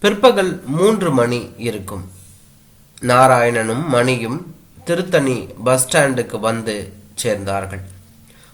பிற்பகல் மூன்று மணி இருக்கும். நாராயணனும் மணியும் திருத்தணி பஸ் ஸ்டாண்டுக்கு வந்து சேர்ந்தார்கள்.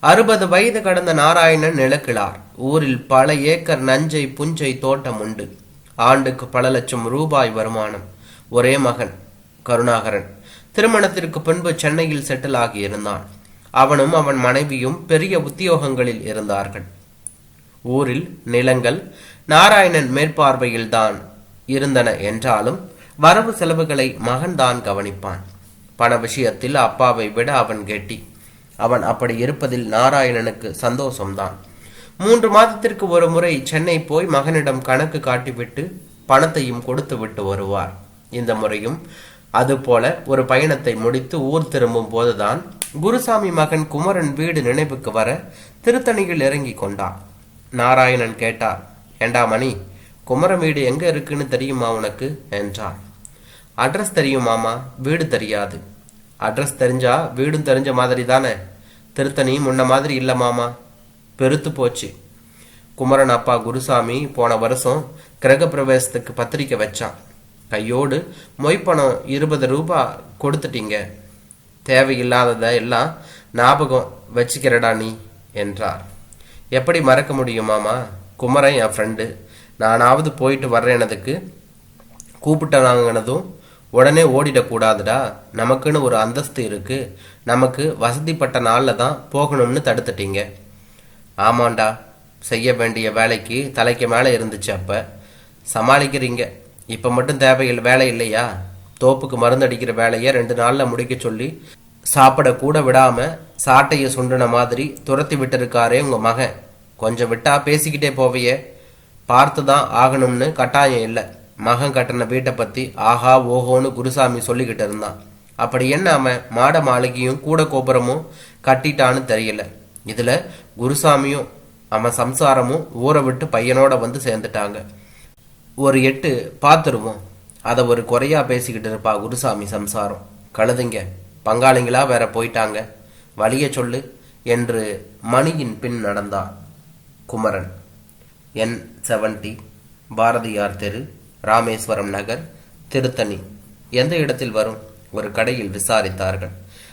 அறுபது வயது கடந்த நாராயணன் நிலக்கிழார். ஊரில் பல ஏக்கர் நஞ்சை புஞ்சை தோட்டம் உண்டு. ஆண்டுக்கு பல லட்சம் ரூபாய் வருமானம். ஒரே மகன் கருணாகரன். திருமணத்திற்கு பின்பு சென்னையில் செட்டில் ஆகி இருந்தான் அவனும் அவன் மனைவியும் பெரிய உத்தியோகங்களில் இருந்தார்கள். ஊரில் நிலங்கள் நாராயணன் மேற்பார்வையில்தான் இருந்தன என்றாலும் வரவு செலவுகளை மகன்தான் கவனிப்பான். பண விஷயத்தில் அப்பாவை விட அவன் கெட்டி. அவன் அப்படி இருப்பதில் நாராயணனுக்கு சந்தோஷம்தான். மூன்று மாதத்திற்கு ஒரு முறை சென்னை போய் மகனிடம் கணக்கு காட்டிவிட்டு பணத்தையும் கொடுத்து விட்டு வருவார். இந்த முறையும் அதுபோல ஒரு பயணத்தை முடித்து ஊர் திரும்பும் போதுதான் குருசாமி மகன் குமரன் வீடு நினைவுக்கு வர திருத்தணியில் இறங்கி கொண்டான். நாராயணன் கேட்டார் ஏண்டா மணி குமரன் வீடு எங்க இருக்குன்னு தெரியுமா உனக்கு? என்றார் அட்ரஸ் தெரியுமாமா வீடு தெரியாது. அட்ரஸ் தெரிஞ்சா வீடும் தெரிஞ்ச மாதிரி தானே திருத்தணி முன்ன மாதிரி இல்லை மாமா. பெருத்து போச்சு. குமரன் அப்பா குருசாமி போன வருஷம் கிரகப்பிரவேசத்துக்கு பத்திரிக்கை வச்சான். கையோடு மொய்ப்பணம் இருபது ரூபாய் கொடுத்துட்டீங்க. தேவையில்லாததை எல்லாம் ஞாபகம் வச்சுக்கிறடா நீ என்றார். எப்படி மறக்க முடியுமாமா குமரன் என் ஃப்ரெண்டு நானாவது போயிட்டு வர்றேனதுக்கு கூப்பிட்டாங்கனதும் உடனே ஓடிடக்கூடாதுடா. நமக்குன்னு ஒரு அந்தஸ்து இருக்கு. நமக்கு வசதிப்பட்ட நாளில் தான் போகணும்னு தடுத்துட்டீங்க. ஆமாண்டா. செய்ய வேண்டிய வேலைக்கு தலைக்கு மேலே இருந்துச்சு அப்போ. சமாளிக்கிறீங்க. இப்போ மட்டும் தேவையில்லை வேலை இல்லையா? தோப்புக்கு மருந்து அடிக்கிற வேலையை ரெண்டு நாளில் முடிக்க சொல்லி சாப்பிட கூட விடாமல் சாட்டையை சுண்டுன மாதிரி துரத்தி விட்டிருக்காரே உங்கள் மகன். கொஞ்சம் விட்டா பேசிக்கிட்டே போவையே. பார்த்து தான் ஆகணும்னு கட்டாயம் இல்லை. மகன் கட்டின வீட்டை பற்றி ஆஹா ஓஹோன்னு குருசாமி சொல்லிக்கிட்டு இருந்தான். அப்படி என்ன அவன் மாட மாளிகையும் கூட கோபுரமும் கட்டிட்டான்னு தெரியல. இதில் குருசாமியும் அவன் சம்சாரமும் ஊரை விட்டு பையனோட வந்து சேர்ந்துட்டாங்க. ஒரு எட்டு பார்த்துருவோம் அதை ஒரு குறையா பேசிக்கிட்டு இருப்பா குருசாமி சம்சாரம். கழுதுங்க பங்காளிங்களா வேற போயிட்டாங்க. வழிய சொல்லு என்று மணியின் பின் நடந்தார் குமரன். என் செவன்டி பாரதியார் தெரு ராமேஸ்வரம் நகர் திருத்தணி. எந்த இடத்தில் வரும்? ஒரு கடையில் விசாரித்தார்கள்.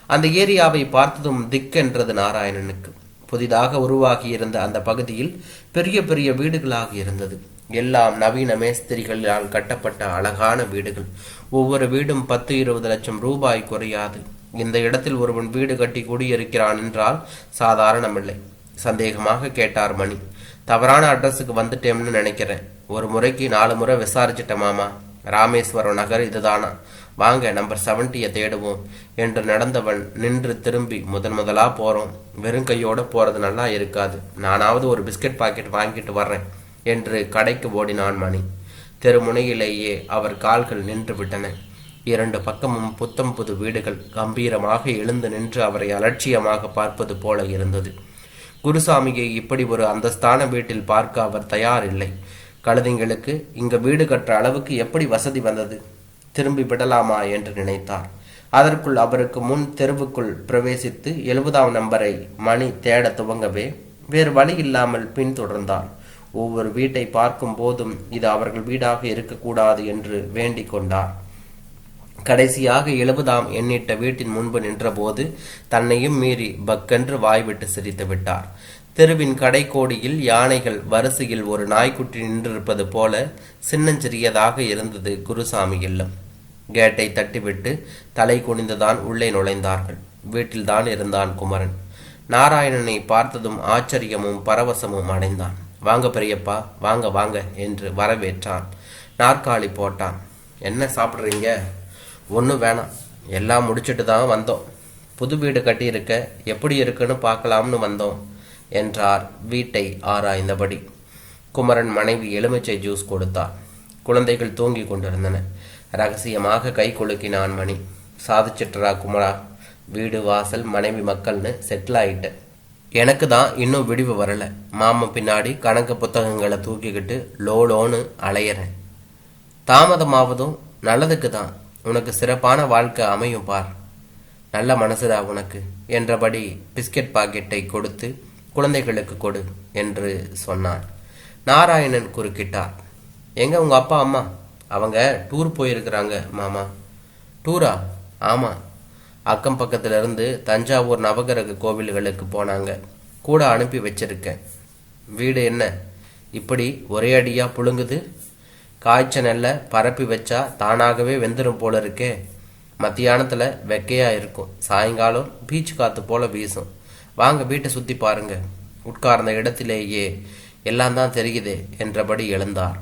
அந்த ஏரியாவை பார்த்ததும் திக்கென்றது நாராயணனுக்கு. புதிதாக உருவாகியிருந்த அந்த பகுதியில் பெரிய பெரிய வீடுகளாக இருந்தது. எல்லாம் நவீன மேஸ்திரிகளால் கட்டப்பட்ட அழகான வீடுகள். ஒவ்வொரு வீடும் பத்து இருபது லட்சம் ரூபாய் குறையாது. இந்த இடத்தில் ஒருவன் வீடு கட்டி குடியிருக்கிறான் என்றால் சாதாரணமில்லை. சந்தேகமாக கேட்டார் மணி. தவறான அட்ரஸுக்கு வந்துட்டேம்னு நினைக்கிறேன். ஒரு முறைக்கு நாலு முறை விசாரிச்சிட்ட மாமா. ராமேஸ்வரம் நகர் இதுதானா? வாங்க நம்பர் செவன்ட்டியை தேடுவோம் என்று நடந்தவன் நின்று திரும்பி முதன் முதலாக போகிறோம் வெறும் கையோடு போகிறது நல்லா இருக்காது. நானாவது ஒரு பிஸ்கட் பாக்கெட் வாங்கிட்டு வர்றேன் என்று கடைக்கு ஓடினான் மணி. தெருமுனையிலேயே அவர் கால்கள் நின்று விட்டன. இரண்டு பக்கமும் புத்தம் புது வீடுகள். கம்பீரமாக எழுந்து நின்று அவரை அலட்சியமாக பார்ப்பது போல இருந்தது. குருசாமியை இப்படி ஒரு அந்தஸ்தான வீட்டில் பார்க்க அவர் தயாரில்லை. கழுதைங்களுக்கு இங்கு வீடு கட்டுற அளவுக்கு எப்படி வசதி வந்தது? திரும்பி விடலாமா? என்று நினைத்தார். அதற்குள் அவருக்கு முன் தெருவுக்குள் பிரவேசித்து எழுபதாம் நம்பரை மணி தேட துவங்கவே வேறு வழி இல்லாமல் பின்தொடர்ந்தார் ஒவ்வொரு வீட்டை பார்க்கும் போதும் இது அவர்கள் வீடாக இருக்கக்கூடாது என்று வேண்டிக் கொண்டார். கடைசியாக எழுபதாம் எண்ணிட்ட வீட்டின் முன்பு நின்றபோது தன்னையும் மீறி பக்கென்று வாய்விட்டு சிரித்து விட்டார். தெருவின் கடைக்கோடியில் யானைகள் வரிசையில் ஒரு நாய்க்குட்டி நின்றிருப்பது போல சின்னஞ்சிறியதாக இருந்தது குருசாமி இல்லம். கேட்டை தட்டிவிட்டு தலை குனிந்துதான் உள்ளே நுழைந்தார்கள். வீட்டில்தான் இருந்தான் குமரன். நாராயணனை பார்த்ததும் ஆச்சரியமும் பரவசமும் அடைந்தான். வாங்க பெரியப்பா வாங்க வாங்க என்று வரவேற்றான். நாற்காலி போட்டான். என்ன சாப்பிட்றீங்க? ஒன்றும் வேணாம். எல்லாம் முடிச்சுட்டு தான் வந்தோம். புது வீடு கட்டியிருக்க எப்படி இருக்குன்னு பார்க்கலாம்னு வந்தோம் என்றார் வீட்டை ஆராய்ந்தபடி. குமரன் மனைவி எலுமிச்சை ஜூஸ் கொடுத்தார் குழந்தைகள் தூங்கி கொண்டிருந்தன. ரகசியமாக கை குலுக்கினான் மணி. சாதிச்சிட்டுறா குமரா? வீடு வாசல் மனைவி மக்கள்னு செட்டில் ஆயிட்ட. எனக்கு தான் இன்னும் விடிவு வரலை. மாமன் பின்னாடி கணக்கு புத்தகங்களை தூக்கிக்கிட்டு லோலோன்னு அலையிறேன். தாமதமாவதும் நல்லதுக்கு தான். உனக்கு சிறப்பான வாழ்க்கை அமையும் பார். நல்ல மனசுடா உனக்கு. என்றபடி பிஸ்கட் பாக்கெட்டை கொடுத்து குழந்தைகளுக்கு கொடு என்று சொன்னான் நாராயணன் குறுக்கிட்டார். எங்க உங்க அப்பா அம்மா? அவங்க டூர் போயிருக்கிறாங்க மாமா. டூரா? ஆமா. அக்கம் பக்கத்திலிருந்து தஞ்சாவூர் நவகிரக கோவில்களுக்கு போனாங்க. கூட அனுப்பி வச்சிருக்கேன். வீடு என்ன? இப்படி ஒரே அடியா புழுங்குது? காய்ச்ச நெல்லை பரப்பி வச்சா தானாகவே வெந்துடும் போல இருக்கே. மத்தியானத்தில் வெக்கையா இருக்கும். சாயங்காலம் பீச் காத்து போல வீசும். வாங்க வீட்டை சுத்தி பாருங்க. உட்கார்ந்த இடத்திலேயே எல்லாம் தான் தெரியுதே என்றபடி எழுந்தார்.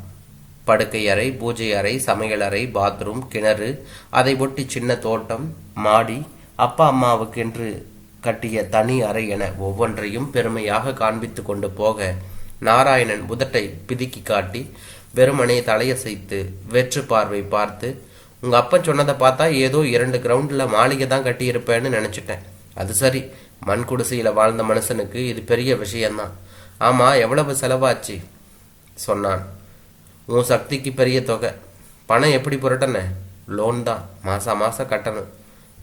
படுக்கை அறை பூஜை அறை சமையலறை பாத்ரூம் கிணறு அதை ஒட்டி சின்ன தோட்டம் மாடி அப்பா அம்மாவுக்கென்று கட்டிய தனி அறை என ஒவ்வொன்றையும் பெருமையாக காண்பித்து கொண்டு போக நாராயணன் உதட்டை பிதுக்கி காட்டி வெறுமனே தலையசைத்து வெற்று பார்வை பார்த்து உங்கள் அப்பன் சொன்னதை பார்த்தா ஏதோ இரண்டு கிரவுண்டில் மாளிகை தான் கட்டியிருப்பேன்னு நினச்சிட்டேன். அது சரி மண் குடிசையில் வாழ்ந்த மனுஷனுக்கு இது பெரிய விஷயம்தான். ஆமாம் எவ்வளவு செலவாச்சு? சொன்னான். உன் சக்திக்கு பெரிய தொகை. பணம் எப்படி புரட்டன? லோன் தான். மாதம் மாதம் கட்டணும்.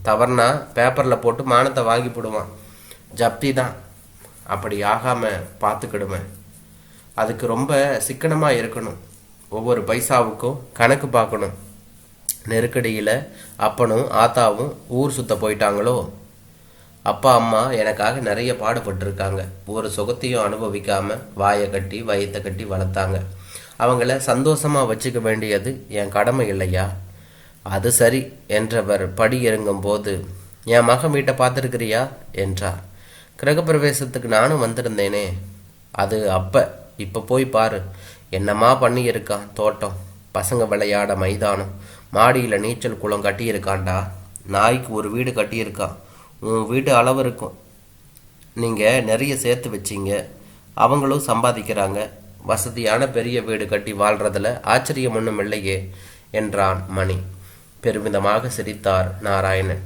தவறுனா பேப்பரில் போட்டு மானத்தை வாங்கி போடுவான். ஜப்தி தான். அப்படி ஆகாமல் பார்த்துக்கிடுவேன். அதுக்கு ரொம்ப சிக்கனமாக இருக்கணும். ஒவ்வொரு பைசாவுக்கும் கணக்கு பார்க்கணும். நெருக்கடியில் அப்பனும் ஆத்தாவும் ஊர் சுத்த போயிட்டாங்களோ? அப்பா அம்மா எனக்காக நிறைய பாடுபட்டிருக்காங்க. ஒரு சுகத்தையும் அனுபவிக்காம வாயை கட்டி வயத்தை கட்டி வளர்த்தாங்க. அவங்கள சந்தோஷமாக வச்சுக்க வேண்டியது என் கடமை இல்லையா? அது சரி என்றவர் படி இறங்கும் போது என் மகன் வீட்டை பார்த்துருக்கிறியா? என்றார். கிரகப்பிரவேசத்துக்கு நானும் வந்திருந்தேனே. அது அப்ப. இப்போ போய் பாரு. என்னமா பண்ணியிருக்கான் தோட்டம். பசங்க விளையாட மைதானம். மாடியில் நீச்சல் குளம் கட்டியிருக்கான்டா நாய்க்கு ஒரு வீடு கட்டியிருக்கான் உன் வீடு அளவு இருக்கும். நீங்கள் நிறைய சேர்த்து வச்சீங்க. அவங்களும் சம்பாதிக்கிறாங்க. வசதியான பெரிய வீடு கட்டி வாழ்றதுல ஆச்சரியம் ஒன்றும் இல்லையே என்றான் மணி. பெருமிதமாக சிரித்தார் நாராயணன்.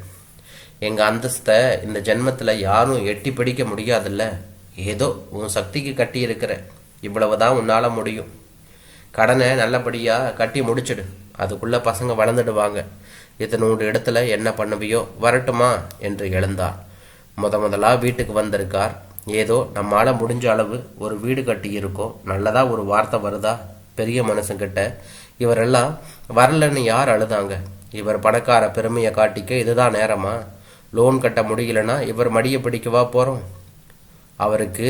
எங்கள் அந்தஸ்தை இந்த ஜென்மத்தில் யாரும் எட்டி பிடிக்க முடியாதுல்ல? ஏதோ உன் சக்திக்கு கட்டி இவ்வளவு இவ்வளவுதான் உன்னால் முடியும். கடனை நல்லபடியாக கட்டி முடிச்சிடு. அதுக்குள்ள பசங்க வளர்ந்துடுவாங்க. இத்தனோடு இடத்துல என்ன பண்ணுவியோ வரட்டுமா? என்று எழுந்தார். முத முதலாக வீட்டுக்கு வந்திருக்கார். ஏதோ நம்மால முடிஞ்ச அளவு ஒரு வீடு கட்டி இருக்கோம். நல்லதாக ஒரு வார்த்தை வருதா? பெரிய மனுஷங்கிட்ட. இவரெல்லாம் வரலன்னு யார் அழுதாங்க? இவர் பணக்கார பெருமையை காட்டிக்க இதுதான் நேரமா? லோன் கட்ட முடியலன்னா இவர் மடியை பிடிக்கவா போகிறோம் அவருக்கு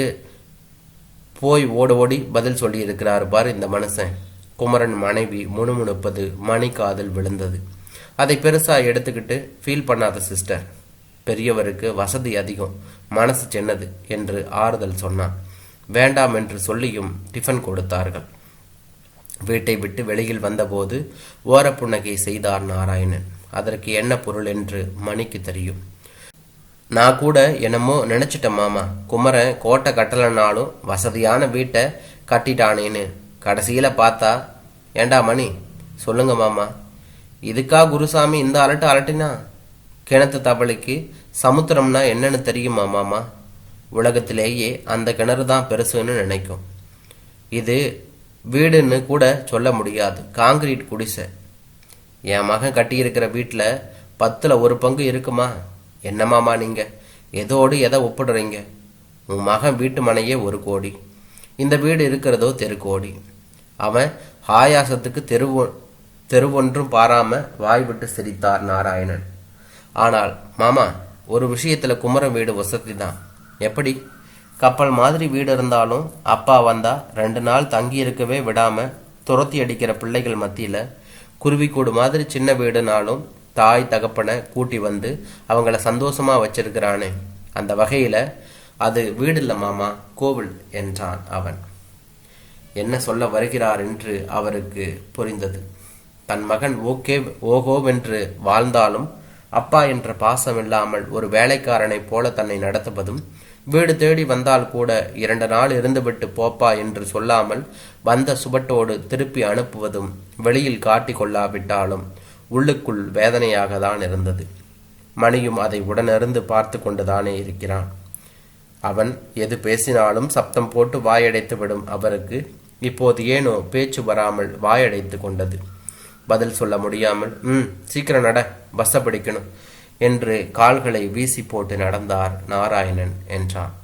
போய் ஓட ஓடி பதில் சொல்லியிருக்கிறார் பார் இந்த மனுஷன். குமரன் மனைவி முணுமுணுப்பது மணி காதில் விழுந்தது. அதை பெருசாக எடுத்துக்கிட்டு ஃபீல் பண்ணாத சிஸ்டர் பெரியவருக்கு வசதி அதிகம். மனசு சின்னது என்று ஆறுதல் சொன்னான். வேண்டாம் என்று சொல்லியும் டிஃபன் கொடுத்தார்கள். வீட்டை விட்டு வெளியில் வந்தபோது ஓரப்புன்னகை செய்தார் நாராயணன். அதற்கு என்ன பொருள் என்று மணிக்கு தெரியும். நான் கூட என்னமோ நினைச்சிட்டேன் மாமா குமரன் கோட்டை கட்டலைனாலும் வசதியான வீட்டை கட்டிட்டானேன்னு. கடைசியில் பார்த்தா ஏண்டா மணி சொல்லுங்க மாமா இதுக்கா குருசாமி இந்த அலட்டு அலட்டினா கிணத்து தவளைக்கு சமுத்திரம்னா என்னன்னு தெரியுமா மாமா? உலகத்திலேயே அந்த கிணறு தான் பெருசுன்னு நினைக்கும். இது வீடுன்னு கூட சொல்ல முடியாது காங்கிரீட் குடிசை. என் மகன் கட்டியிருக்கிற வீட்டில் பத்தில் ஒரு பங்கு இருக்குமா? என்னமாமா நீங்கள் எதோடு எதை ஒப்பிடுறீங்க? உன் மகன் வீட்டு மனையே ஒரு கோடி. இந்த வீடு இருக்கிறதோ தெரு கோடி. அவன் ஆயாசத்துக்கு தெருவொ தெருவொன்றும் பாராம வாய் விட்டு சிரித்தார் நாராயணன். ஆனால் மாமா ஒரு விஷயத்தில் குமரன் வீடு வசதி தான் எப்படி? கப்பல் மாதிரி வீடு இருந்தாலும் அப்பா வந்தா ரெண்டு நாள் தங்கி இருக்கவே விடாம துரத்தி அடிக்கிற பிள்ளைகள் மத்தியில் குருவிக்கூடு மாதிரி சின்ன வீடுனாலும் தாய் தகப்பனை கூட்டி வந்து அவங்கள சந்தோஷமா வச்சிருக்கிறானே. அந்த வகையில அது வீடு இல்ல மாமா கோவில் என்றான் அவன். என்ன சொல்ல வருகிறார் என்று அவருக்கு புரிந்தது. தன் மகன் ஓகே ஓகோவென்று வாழ்ந்தாலும் அப்பா என்ற பாசம் இல்லாமல் ஒரு வேலைக்காரனைப் போல தன்னை நடத்துவதும் வீடு தேடி வந்தால் கூட இரண்டு நாள் இருந்துவிட்டு போப்பா என்று சொல்லாமல் வந்த சுபட்டோடு திருப்பி அனுப்புவதும் வெளியில் காட்டிக் கொள்ளாவிட்டாலும் உள்ளுக்குள் வேதனையாக தான் இருந்தது. மணியும் அதை உடனிருந்து பார்த்து கொண்டுதானே இருக்கிறான். அவன் எது பேசினாலும் சப்தம் போட்டு வாயடைத்து விடும் அவருக்கு இப்போது ஏனோ பேச்சு வராமல் வாயடைத்து கொண்டது. பதில் சொல்ல முடியாமல் ம் சீக்கிரம் நட பஸ்ஸை பிடிக்கணும் என்று கால்களை வீசி போட்டு நடந்தார் நாராயணன் என்றான்.